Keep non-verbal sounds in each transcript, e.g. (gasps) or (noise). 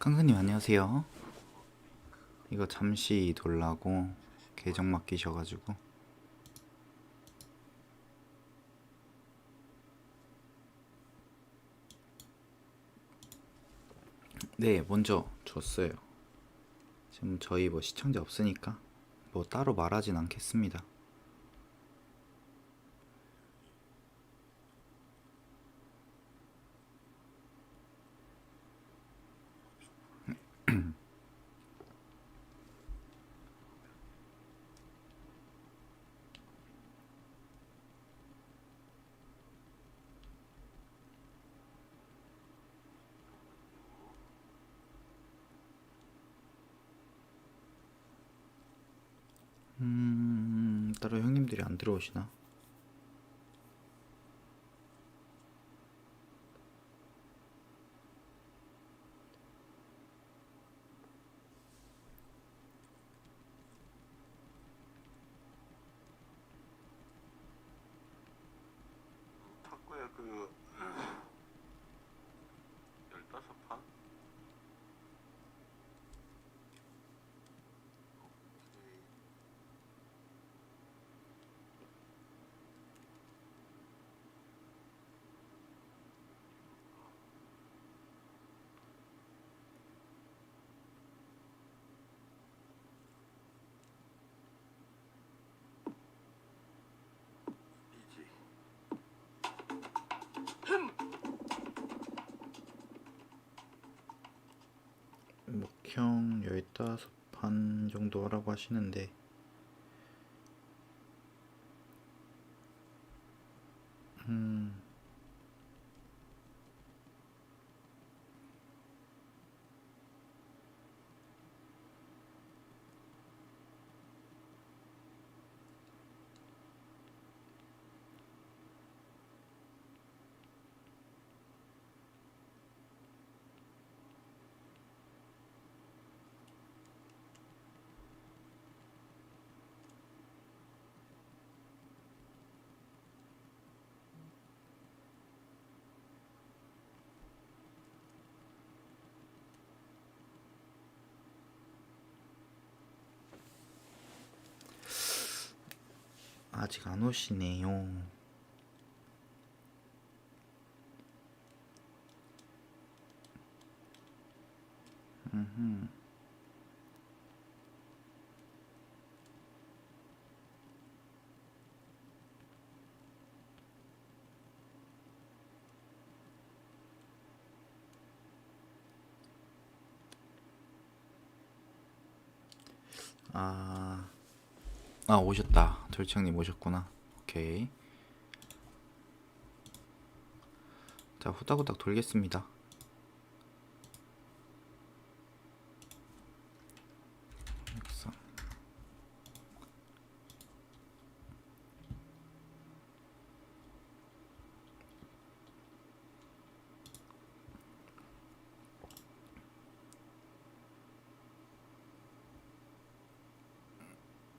깡크님 안녕하세요. 이거 잠시 돌라고 계정 맡기셔가지고 네 먼저 줬어요. 지금 저희 뭐 시청자 없으니까 뭐 따로 말하진 않겠습니다. 음 따로 형님들이 안 들어오시나? 목형 15판 정도 하라고 하시는데 음 아직 안 오시네요. 음 아 오셨다. 절창님 오셨구나. 오케이. 자 후다후닥 돌겠습니다. 육삼.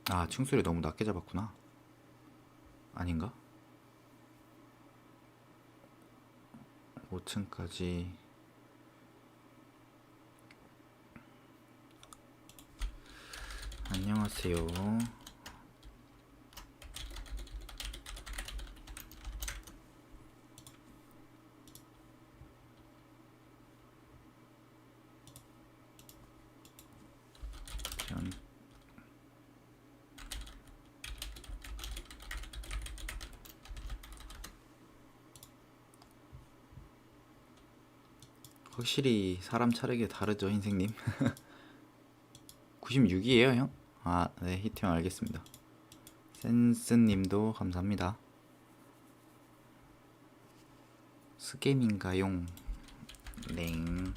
아 층수를 너무 낮게 잡았구나. 아닌가? 5층까지 안녕하세요. 확실히 사람 차르게 다르죠, 흰색님. 96이에요, (laughs) 형? 아, 네, 히트형 알겠습니다. 센스님도 감사합니다. 스게임인가용? 랭.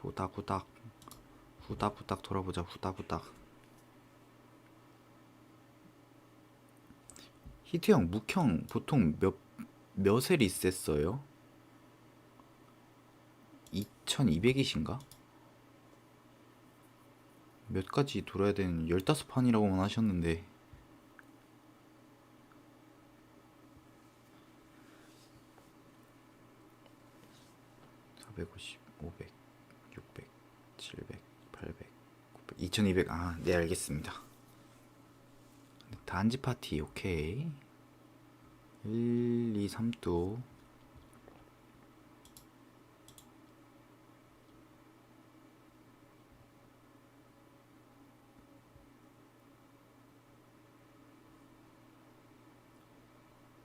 후닥후닥. 후닥후닥 돌아보자, 후닥후닥. 히트형, 묵형 보통 몇, 몇에 리셋어요? 2200이신가? 몇 가지 돌아야 되는 15판이라고만 하셨는데 450, 500, 600, 700, 800, 900, 2200아네 알겠습니다. 단지 파티 오케이. 1, 2, 3도.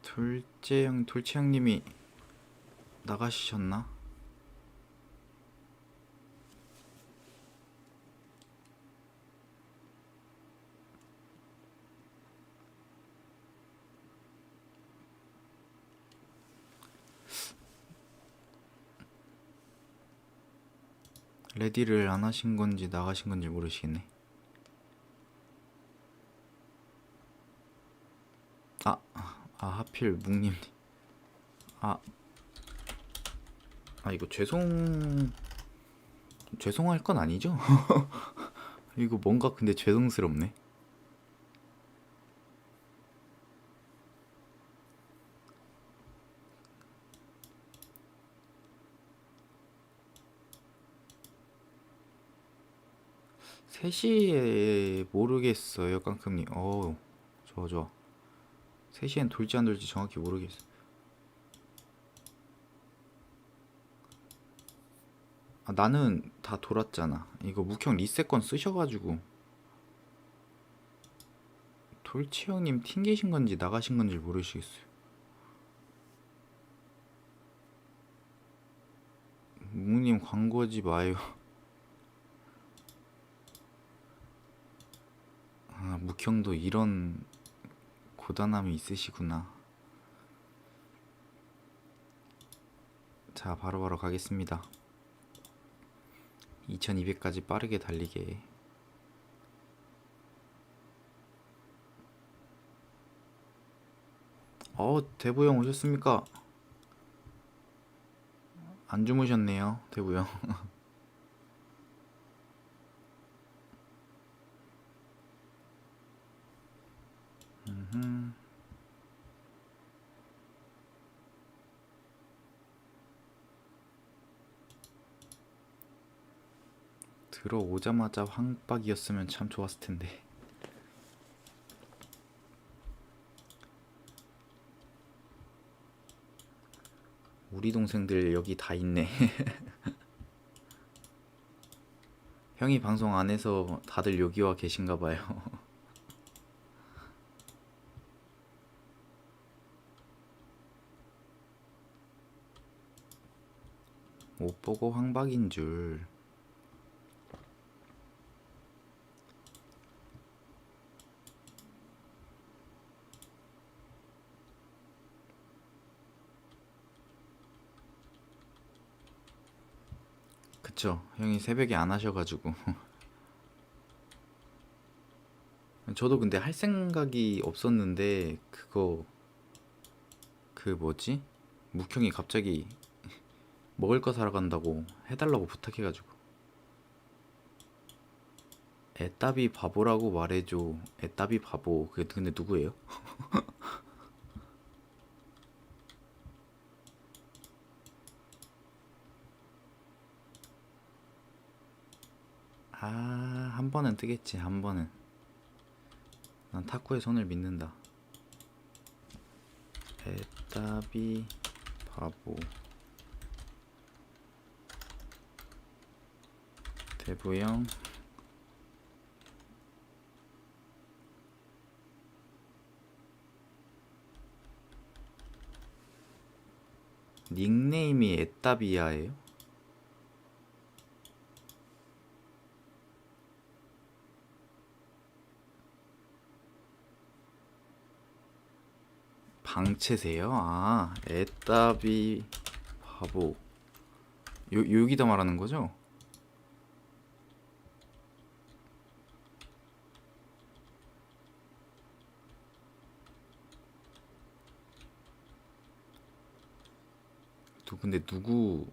둘째 형, 둘째 형님이 나가시셨나? 레디를 안 하신 건지 나가신 건지 모르시겠네. 아, 아 하필 묵님. 아, 아 이거 죄송 죄송할 건 아니죠? (laughs) 이거 뭔가 근데 죄송스럽네. 세시에 모르겠어요, 깡큼님. 어우, 좋아, 좋아. 3시엔 돌지 안 돌지 정확히 모르겠어. 아, 나는 다 돌았잖아. 이거 묵형 리셋건 쓰셔가지고. 돌치 형님 튕기신 건지 나가신 건지 모르시겠어요. 묵님 광고지 마요. (laughs) 아, 묵형도 이런 고단함이 있으시구나. 자, 바로 바로 가겠습니다. 2200까지 빠르게 달리게. 어, 대부 형 오셨습니까? 안 주무셨네요, 대부 형. (laughs) 들어오자마자 황박이었으면 참 좋았을 텐데. 우리 동생들 여기 다 있네. (laughs) 형이 방송 안 해서 다들 여기 와 계신가 봐요. (laughs) 못 보고 황박인 줄. 그쵸. 형이 새벽에 안 하셔가지고. (laughs) 저도 근데 할 생각이 없었는데, 그거, 그 뭐지? 묵형이 갑자기 (laughs) 먹을 거 사러 간다고 해달라고 부탁해가지고. 애따비 바보라고 말해줘. 애따비 바보. 그게 근데 누구예요? (laughs) 아, 한 번은 뜨겠지, 한 번은. 난 탁구의 손을 믿는다. 애따비 바보. 대부형. 닉네임이 애따비야예요? 방채세요? 아, 애따비 바보. 요, 여기다 말하는 거죠? 누 근데 누구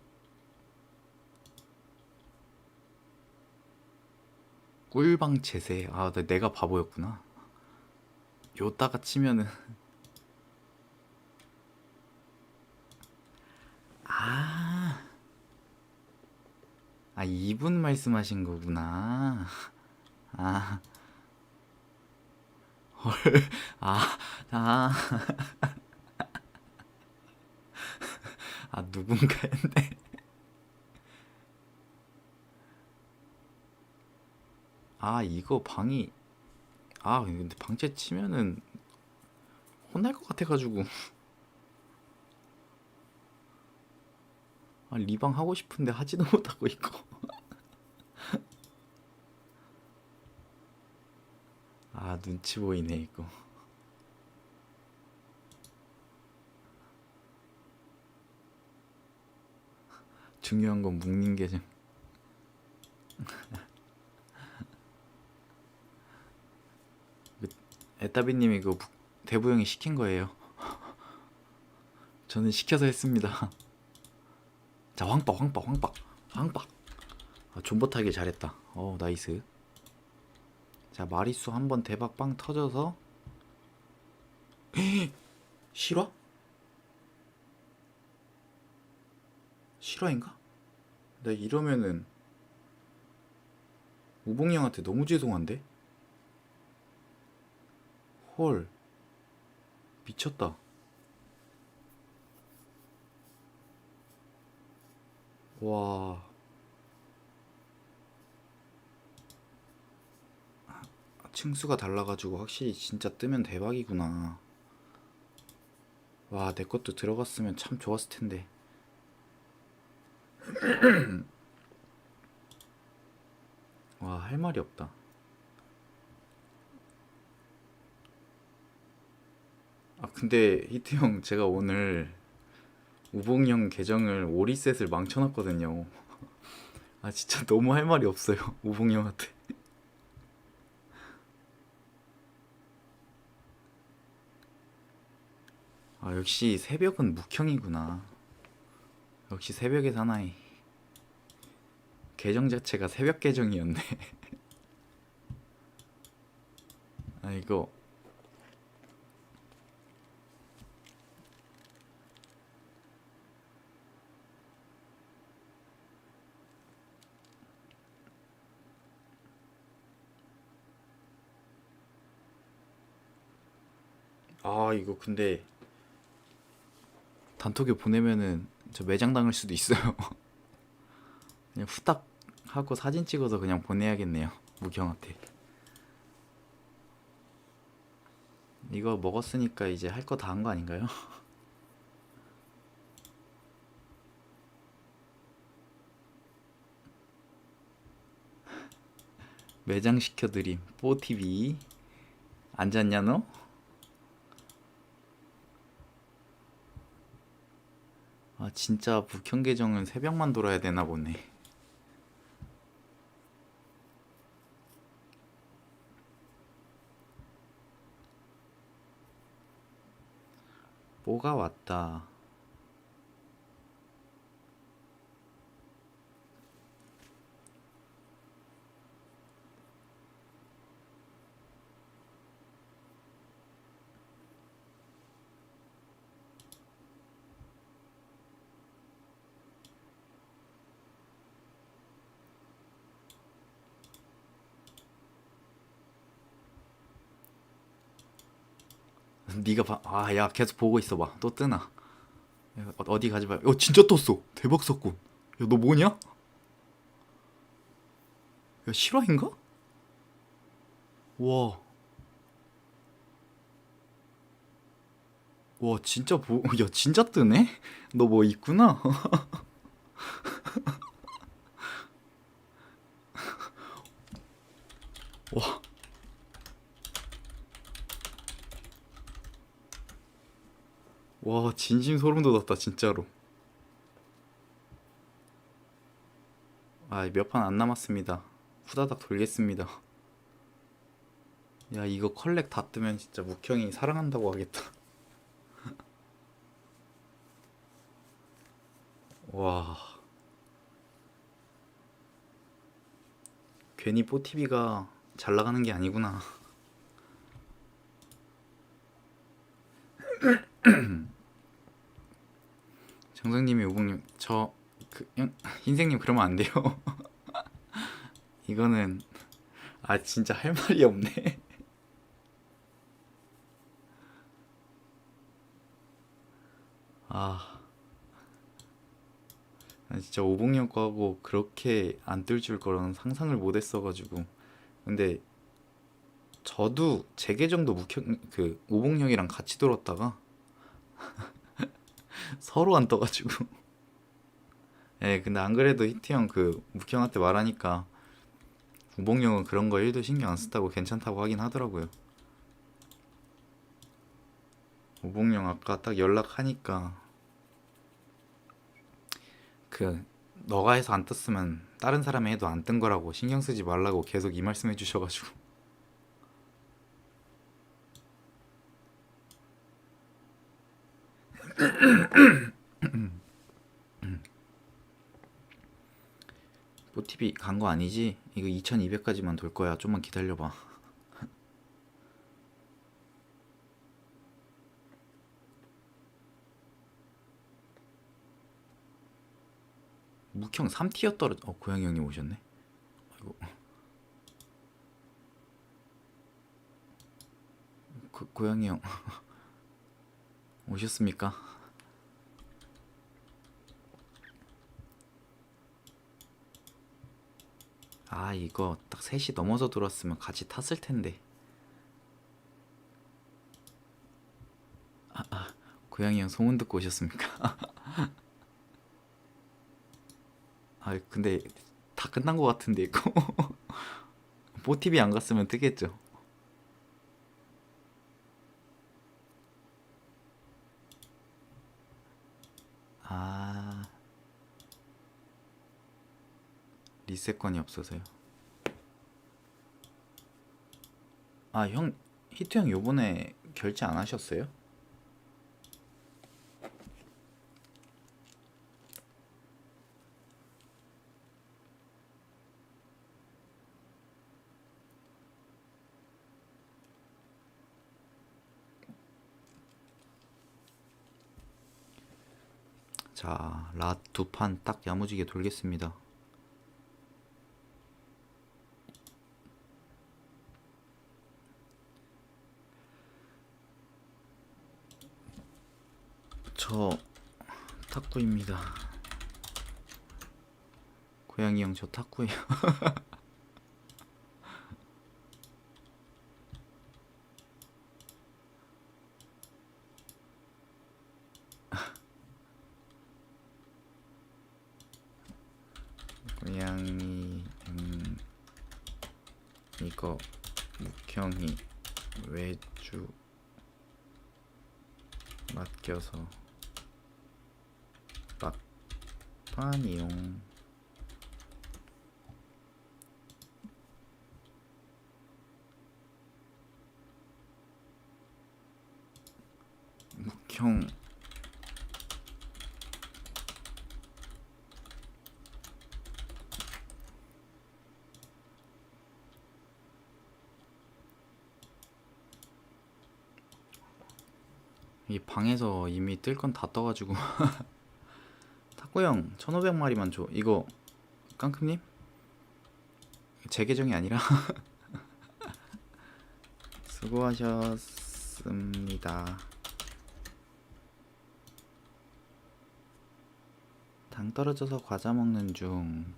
꿀방채세 아 나- 내가 바보였구나 요따가 치면은 아, 2분 말씀하신 거구나. 아. 헐. 아, 아. 아, 누군가 했네. 아, 이거 방이 아, 근데 방채 치면은 혼날 것 같아가지고. 아, 리방 하고 싶은데 하지도 (laughs) 못하고 있고. 아, 눈치 보이네, 이거. 중요한 건 묵는 게 좀. 에따비님이 그 부- 대부 형이 시킨 거예요. 저는 시켜서 했습니다. 자, 황박, 황박, 황박, 황박. 아, 존버 타길 잘했다. 어, 나이스. 자, 마리수 한 번 대박 빵 터져서 (gasps) 실화? 실화인가? 나 이러면은 우봉이 형한테 너무 죄송한데? 헐 미쳤다 와. 아, 층수가 달라가지고 확실히 진짜 뜨면 대박이구나. 와 내 것도 들어갔으면 참 좋았을 텐데. (clears throat) 와 할 말이 없다. 아 근데 히트 형 제가 오늘 우봉이 형 계정을 오리셋을 망쳐놨거든요. (laughs) 아 진짜 너무 할 말이 없어요 (laughs) 우봉이 형한테. 아 역시 새벽은 묵형이구나. 역시 새벽의 사나이. 계정 자체가 새벽 계정이었네. (laughs) 아 이거 아 이거 근데 단톡에 보내면은 저 매장 당할 수도 있어요. (laughs) 그냥 후딱 하고 사진 찍어서 그냥 보내야겠네요. 무경한테. 이거 먹었으니까 이제 할 거 다 한 거 아닌가요? (laughs) 매장 시켜드림. 뽀TV. 안 잤냐 너? 진짜 북형 계정은 새벽만 돌아야 되나 보네. (laughs) 뭐가 왔다. 네가 봐. 아, 야, 계속 보고 있어 봐. 또 뜨나? 야, 어- 어디 가지 마. 어, 진짜 떴어. 대박 사건. 야, 너 뭐냐? 야, 실화인가? 와. 와, 진짜 보, (laughs) 야, 진짜 뜨네? 너 뭐 있구나? (laughs) 와. 와, 진심 소름 돋았다, 진짜로. 아, 몇 판 안 남았습니다. 후다닥 돌겠습니다. 야, 이거 컬렉 다 뜨면 진짜 묵형이 사랑한다고 하겠다. (laughs) 와. 괜히 뽀티비가 잘 나가는 게 아니구나. (clears throat) (clears throat) 정성님이 우봉님 저 그, 형, (laughs) 흰색님 그러면 안 돼요. (laughs) 이거는 아 진짜 할 말이 없네. (laughs) 아, 난 진짜 오봉영 거하고 그렇게 안 뜰 줄 거라는 상상을 못 했어가지고. 근데 저도 제 계정도 묵형 그 오봉영이랑 같이 돌았다가 서로 안 떠가지고. (laughs) 예, 근데 안 그래도 히트 형그 묵형 한테 말하니까 우봉 형은 그런 거 1도 신경 안 쓴다고 괜찮다고 하긴 하더라고요. 우봉 형 아까 딱 연락하니까 그 너가 해서 안 떴으면 다른 사람이 해도 안 뜬 거라고 신경 쓰지 말라고 계속 이 말씀 해주셔가지고 (coughs) 뽀TV 간거 아니지? 이거 2200까지만 돌 거야. 좀만 기다려봐. (laughs) 묵형 3티어 떨어. 어 고양이 형님 오셨네. 아이고. (laughs) 고, 고양이 형 (laughs) 오셨습니까? 아 이거 딱 3시 넘어서 들어왔으면 같이 탔을 텐데 아, 아 고양이 형 소문 듣고 오셨습니까? (laughs) 아 근데 다 끝난 것 같은데 이거 (laughs) 뽀TV 안 갔으면 뜨겠죠 리셋권이 없어서요 아 형 히트 형 요번에 결제 안 하셨어요? 자, 라 두 판 딱 야무지게 돌겠습니다. 저 탁구입니다. 고양이 형 저 탁구예요. (laughs) 고양이 음, 이거 묵형이 외주 맡겨서 막판이용. 묵형. 이 방에서 이미 뜰 건 다 떠가지고 (laughs) 형 1500마리만 줘. 이거 깡큼님? 제 계정이 아니라. (laughs) 수고하셨습니다. 당 떨어져서 과자 먹는 중.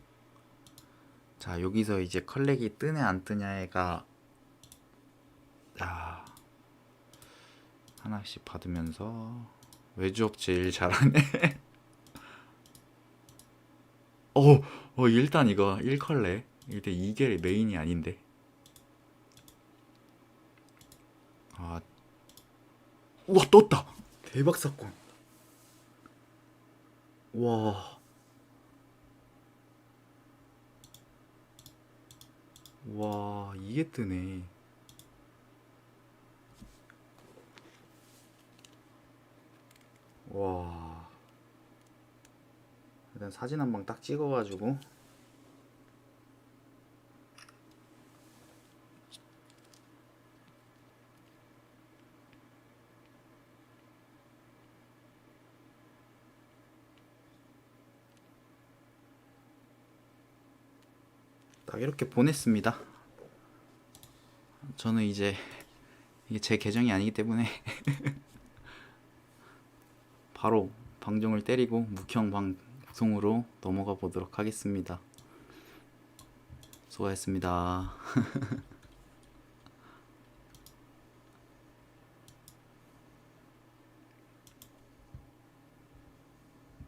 자 여기서 이제 컬렉이 뜨냐 안 뜨냐가. 야 하나씩 받으면서. 외주 업체 일 잘하네. (laughs) 어, 어 일단 이거 1컬레. 일단 이게 메인이 아닌데. 아, 우와 떴다. 대박 사건. 와. 와 이게 뜨네. 와. 일단 사진 한 방 딱 찍어가지고 딱 이렇게 보냈습니다. 저는 이제 이게 제 계정이 아니기 때문에 (laughs) 바로 방종을 때리고 묵형 방송으로 넘어가 보도록 하겠습니다. 수고하셨습니다. (laughs)